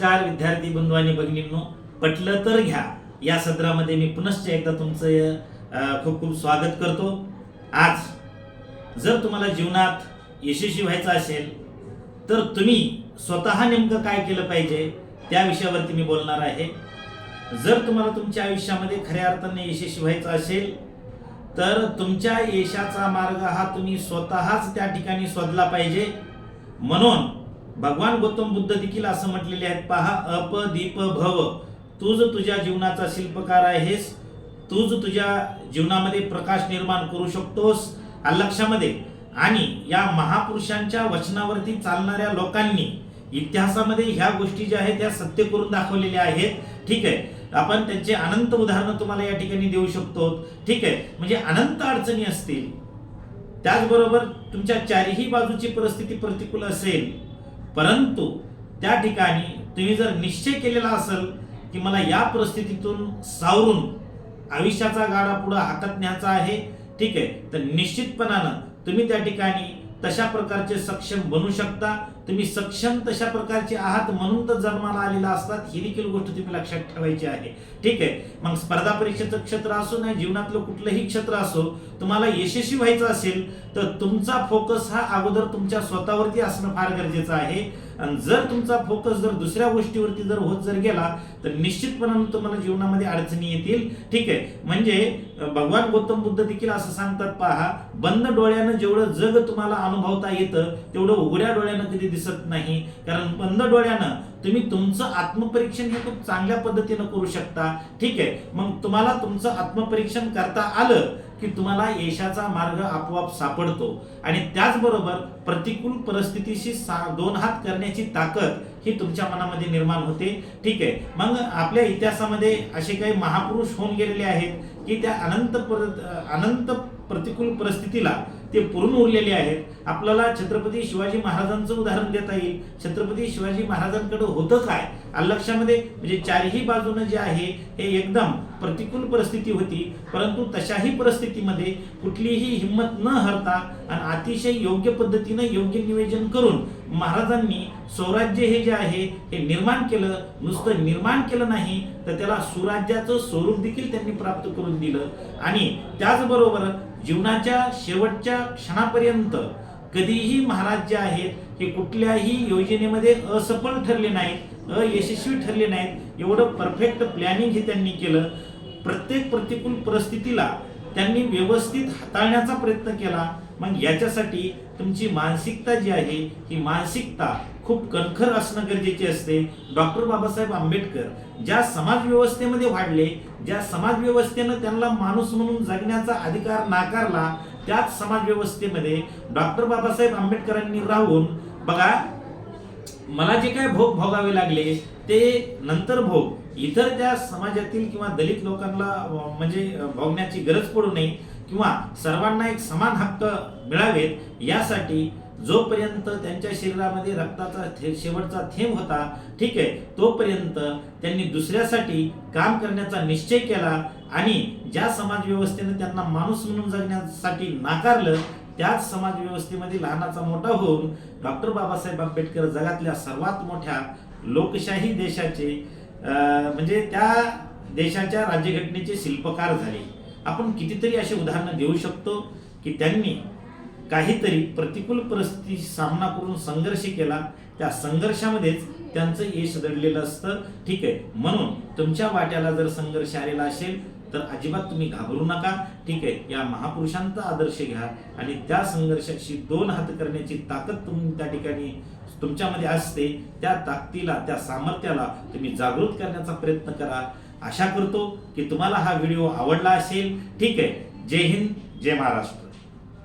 चार विद्यार्थी बंधू आणि भगिनींनो पटलं तर घ्या. या सत्रामध्ये मी पुनश्च एकदा तुमचं खूप खूप स्वागत करतो. आज जर तुम्हाला जीवनात यशस्वी व्हायचं असेल तर तुम्ही स्वतः नेमकं काय केलं पाहिजे त्या विषयावरती मी बोलणार आहे. जर तुम्हाला तुमच्या आयुष्यामध्ये खऱ्या अर्थाने यशस्वी व्हायचं असेल तर तुमच्या यशाचा मार्ग हा तुम्ही स्वतःच त्या ठिकाणी शोधला पाहिजे. म्हणून भगवान गौतम बुद्ध देखील असं म्हटलेले आहेत पहा अप दीप भव. तूच तुझ्या जीवनाचा शिल्पकार आहेस. तूच तुझ्या जीवनामध्ये प्रकाश निर्माण करू शकतोस. लक्षामध्ये. आणि या महापुरुषांच्या वचनावरती चालणाऱ्या लोकांनी इतिहासामध्ये ह्या गोष्टी ज्या आहेत त्या सत्य करून दाखवलेल्या आहेत. ठीक आहे. आपण त्यांचे अनंत उदाहरणं तुम्हाला या ठिकाणी देऊ शकतो. ठीक आहे. म्हणजे अनंत अडचणी असतील. त्याचबरोबर तुमच्या चारही बाजूची परिस्थिती प्रतिकूल असेल. परंतु त्या ठिकाणी तुम्ही जर निश्चय केलेला असेल की मला या परिस्थितीतून सावरून आयुष्याचा गाडा पुढं हातात न्यायचा आहे ठीक आहे. तर निश्चितपणानं तुम्ही त्या ठिकाणी तशा प्रकारचे सक्षम बनू शकता. तुम्ही सक्षम तशा प्रकारचे आहात म्हणून तर जन्माला आलेला असतात. ही देखील गोष्ट तुम्ही लक्षात ठेवायची आहे. ठीक आहे. मग स्पर्धा परीक्षेचं क्षेत्र असो नाही जीवनातलं कुठलंही क्षेत्र असो तुम्हाला यशस्वी व्हायचं असेल तर तुमचा फोकस हा अगोदर तुमच्या स्वतःवरती असणं फार गरजेचं आहे. आणि जर तुमचा फोकस जर दुसऱ्या गोष्टीवरती जर होत जर गेला तर निश्चितपणानं तुम्हाला जीवनामध्ये अडचणी येतील. ठीक आहे. म्हणजे भगवान गौतम बुद्ध देखील असं सांगतात पहा बंद डोळ्यानं जेवढं जग तुम्हाला अनुभवता येतं तेवढं उघड्या डोळ्यानं कधी दिसत नाही. कारण बंद डोळ्यानं तुम्ही तुमचं आत्मपरीक्षण हे खूप चांगल्या पद्धतीनं करू शकता. ठीक आहे? मग तुम्हाला तुमचं आत्मपरीक्षण करता आलं की तुम्हाला यशाचा मार्ग आपोआप सापडतो. आणि त्याचबरोबर प्रतिकूल परिस्थितीशी सा- दोन हात करण्याची ताकद ही तुमच्या मनामध्ये निर्माण होते. ठीक आहे? मग आपल्या इतिहासामध्ये असे काही महापुरुष होऊन गेलेले आहेत की त्या अनंत पर- अनंत प्रतिकूल परिस्थितीला ते पुरून उरलेले आहेत. आपल्याला छत्रपती शिवाजी महाराजांचं उदाहरण देता येईल. छत्रपती शिवाजी महाराजांकडे होतं काय? लक्षामध्ये म्हणजे चारही बाजूनं जे आहे हे एकदम प्रतिकूल परिस्थिती होती. परंतु तशाही परिस्थितीमध्ये कुठलीही हिंमत न हरता आणि अतिशय योग्य पद्धतीनं योग्य नियोजन करून महाराजांनी स्वराज्य हे जे आहे हे निर्माण केलं. नुसतं निर्माण केलं नाही तर त्याला सुराज्याचं स्वरूप देखील त्यांनी प्राप्त करून दिलं. आणि त्याचबरोबर जीवनाच्या शेवटच्या क्षणापर्यंत कधीही महाराज जे आहेत हे कुठल्याही योजनेमध्ये असफल ठरले नाहीत अयशस्वी ठरले नाहीत एवढं परफेक्ट प्लॅनिंग हे त्यांनी केलं. प्रत्येक प्रतिकूल परिस्थितीला त्यांनी व्यवस्थित हाताळण्याचा प्रयत्न केला. मग याच्यासाठी तुमची मानसिकता जी आहे ही मानसिकता खूप कणखर असणं गरजेचे असते. डॉक्टर बाबासाहेब आंबेडकर ज्या समाज व्यवस्थेमध्ये वाढले ज्या समाज व्यवस्थेनं त्यांना माणूस म्हणून जगण्याचा अधिकार नाकारला त्याच समाजव्यवस्थेमध्ये डॉक्टर बाबासाहेब आंबेडकरांनी राहून बघा मला जे काय भोग भोगावे लागले ते नंतर भोग. इतर त्या समाजातील किंवा दलित लोकांना म्हणजे भोगण्याची गरज पडू नये किंवा सर्वांना एक समान हक्क मिळावेत यासाठी जोपर्यंत त्यांच्या शरीरामध्ये रक्ताचा थे- शेवटचा थेंब होता ठीक आहे तोपर्यंत त्यांनी दुसऱ्यासाठी काम करण्याचा निश्चय केला आणि ज्या समाजव्यवस्थेने त्यांना माणूस म्हणून जगण्यासाठी नाकारलं त्याच समाज व्यवस्थेमध्ये लहानाचा मोठा होऊन डॉक्टर बाबासाहेब आंबेडकर जगातल्या सर्वात मोठ्या लोकशाही देशाचे म्हणजे त्या देशाच्या राज्यघटनेचे शिल्पकार झाले. आपण कितीतरी असे उदाहरणं देऊ शकतो की त्यांनी काहीतरी प्रतिकूल परिस्थिती सामना करून संघर्ष केला त्या संघर्षामध्येच त्यांचं यश दडलेलं असतं. ठीक आहे. म्हणून तुमच्या वाट्याला जर संघर्ष आलेला असेल तर अजिबात तुम्ही घाबरू नका. ठीक आहे. या महापुरुषांचा आदर्श घ्या आणि त्या संघर्षाशी दोन हात करण्याची ताकद तुम्ही त्या ठिकाणी तुमच्यामध्ये असते. त्या ताकदीला त्या सामर्थ्याला तुम्ही जागृत करण्याचा प्रयत्न करा. आशा करतो की तुम्हाला हा व्हिडिओ आवडला असेल. ठीक आहे. जय हिंद जय महाराष्ट्र.